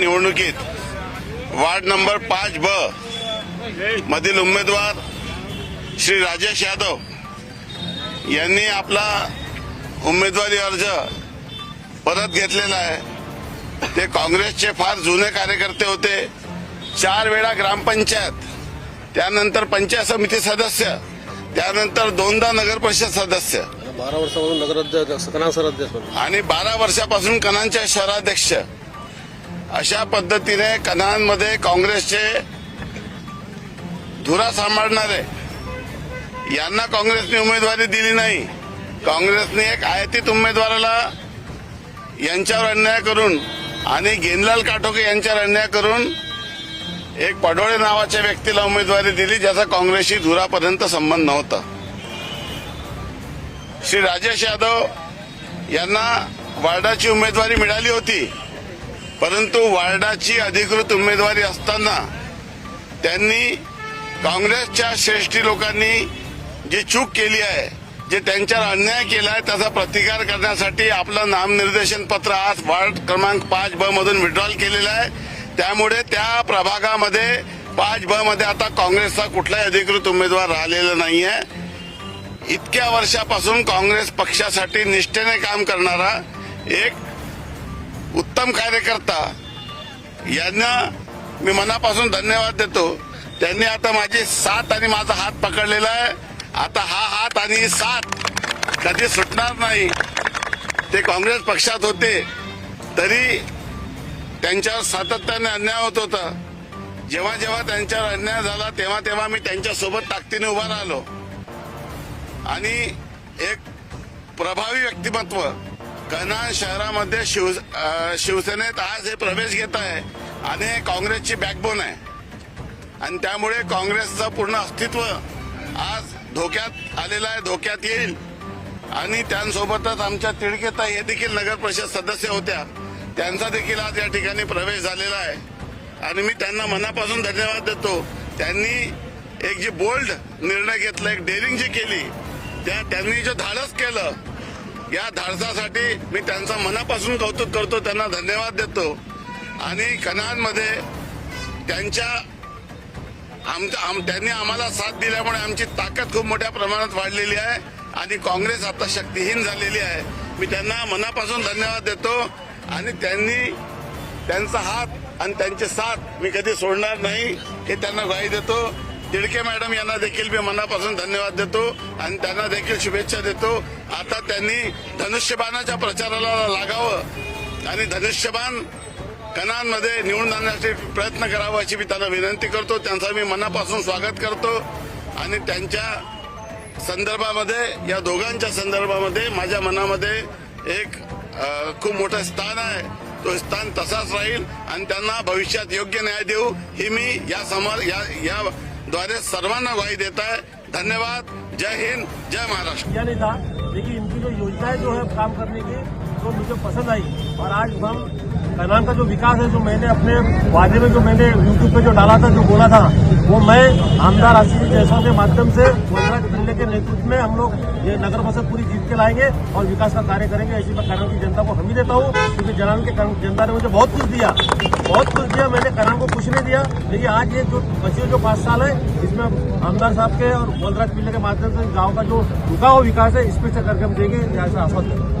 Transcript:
निवडणुकीत ward number पाच ब मधील उमेदवार श्री राजेश यादव यांनी आपला उमेदवारी अर्ज परत घेतलेला आहे. ते काँग्रेसचे फार जुने कार्यकर्ते होते. चार वेळा ग्रामपंचायत त्यानंतर पंचायत समिती सदस्य त्यानंतर दोनदा नगर परिषद सदस्य. बारा वर्षापासून नगराध्यक्ष आणि बारा वर्षापासून कनानचे शहराध्यक्ष. अशा पद्धतीने कनानमध्ये काँग्रेसचे धुरा सांभाळणारे यांना काँग्रेसने उमेदवारी दिली नाही. काँग्रेसने एक आयातीत उमेदवाराला यांच्यावर अन्याय करून आणि गेनलाल काटोके यांच्यावर अन्याय करून एक पडोळे नावाच्या व्यक्तीला उमेदवारी दिली ज्याचा काँग्रेसशी धुरापर्यंत संबंध नव्हता. श्री राजेश यादव यांना वार्डाची उमेदवारी मिळाली होती. परंतु वार्डाची अधिकृत उमेदवारी असताना त्यांनी काँग्रेसच्या श्रेष्ठी लोकांनी जी चूक केली आहे जे त्यांच्यावर अन्याय केला आहे त्याचा प्रतिकार करण्यासाठी आपलं नामनिर्देशन पत्र आज वार्ड क्रमांक पाच ब मधून विड्रॉल केलेलं आहे. त्यामुळे त्या प्रभागामध्ये पाच ब मध्ये आता काँग्रेसचा कुठलाही अधिकृत उमेदवार राहिलेला नाहीये. इतक्या वर्षापासून काँग्रेस पक्षासाठी निष्ठेने काम करणारा एक उत्तम कार्यकर्ता. यांना मी मनापासून धन्यवाद देतो. त्यांनी आता माझी साथ आणि माझा हात पकडलेला आहे. आता हा हात आणि साथ कधी सुटणार नाही. ते काँग्रेस पक्षात होते. तरी त्यांच्यावर सातत्याने अन्याय होत होता. जेव्हा जेव्हा त्यांच्यावर अन्याय झाला तेव्हा तेव्हा मी त्यांच्यासोबत ताकदीने उभा राहिलो. आणि एक प्रभावी व्यक्तिमत्व कनान शहरामध्ये शिव शिवसेनेत आज हे प्रवेश घेत आहे आणि काँग्रेसची बॅकबोन आहे. आणि त्यामुळे काँग्रेसचं पूर्ण अस्तित्व आज धोक्यात आलेलं आहे धोक्यात येईल. आणि त्यांसोबतच आमच्या तिडकेताई हे देखील नगर परिषद सदस्य होत्या. त्यांचा देखील आज या ठिकाणी प्रवेश झालेला आहे. आणि मी त्यांना मनापासून धन्यवाद देतो. त्यांनी एक जी बोल्ड निर्णय घेतला एक डेअरिंग जी केली त्या त्यांनी जे धाडस केलं या धाडसासाठी मी त्यांचा मनापासून कौतुक करतो त्यांना धन्यवाद देतो. आणि कनानमध्ये त्यांच्या आमच्या आम, त्यांनी आम्हाला साथ दिल्यामुळे आमची ताकद खूप मोठ्या प्रमाणात वाढलेली आहे आणि काँग्रेस आता शक्तीहीन झालेली आहे. मी त्यांना मनापासून धन्यवाद देतो आणि त्यांनी त्यांचा हात आणि त्यांचे साथ मी कधी सोडणार नाही हे त्यांना ग्वाही देतो. तिडके मॅडम यांना देखील मी मनापासून धन्यवाद देतो आणि त्यांना देखील शुभेच्छा देतो. आता त्यांनी धनुष्यबाणाच्या प्रचाराला लागावं आणि धनुष्यबाण कणांमध्ये निवडून आणण्यासाठी प्रयत्न करावा अशी मी त्यांना विनंती करतो. त्यांचा मी मनापासून स्वागत करतो. आणि त्यांच्या संदर्भामध्ये या दोघांच्या संदर्भामध्ये माझ्या मनामध्ये एक खूप मोठं स्थान आहे. तो स्थान तसाच राहील आणि त्यांना भविष्यात योग्य न्याय देऊ. ही मी या समाज या या द्वारे सर्वांना ग्वाही देत आहे. धन्यवाद. जय हिंद. जय महाराष्ट्र. किया था लेकिन इनकी जो योजनाएं जो है काम करने की वो मुझे पसंद आई. और आज हम कनान का जो विकास है, जो मैंने अपने वादे में जो मैंने यूट्यूब पे जो डाला था, जो बोला था, वो मैं आमदार आशीष जैसवाल के माध्यम से वनराज पिल्ले के नेतृत्व में हम लोग ये नगर परिषद पूरी जीत के लाएँगे और विकास का कार्य करेंगे। ऐसी मैं कनान की जनता को हम देता हूँ, क्योंकि जनान के जनता ने मुझे बहुत कुछ दिया, बहुत कुछ दिया। मैंने कनान को कुछ नहीं दिया, लेकिन आज ये जो बचे जो पाँच साल है, इसमें आमदार साहब के और बलराज पिल्ले के माध्यम से गाँव का जो रुका हुआ विकास है, इस पे से करके हम देंगे। ऐसा आश्वासन।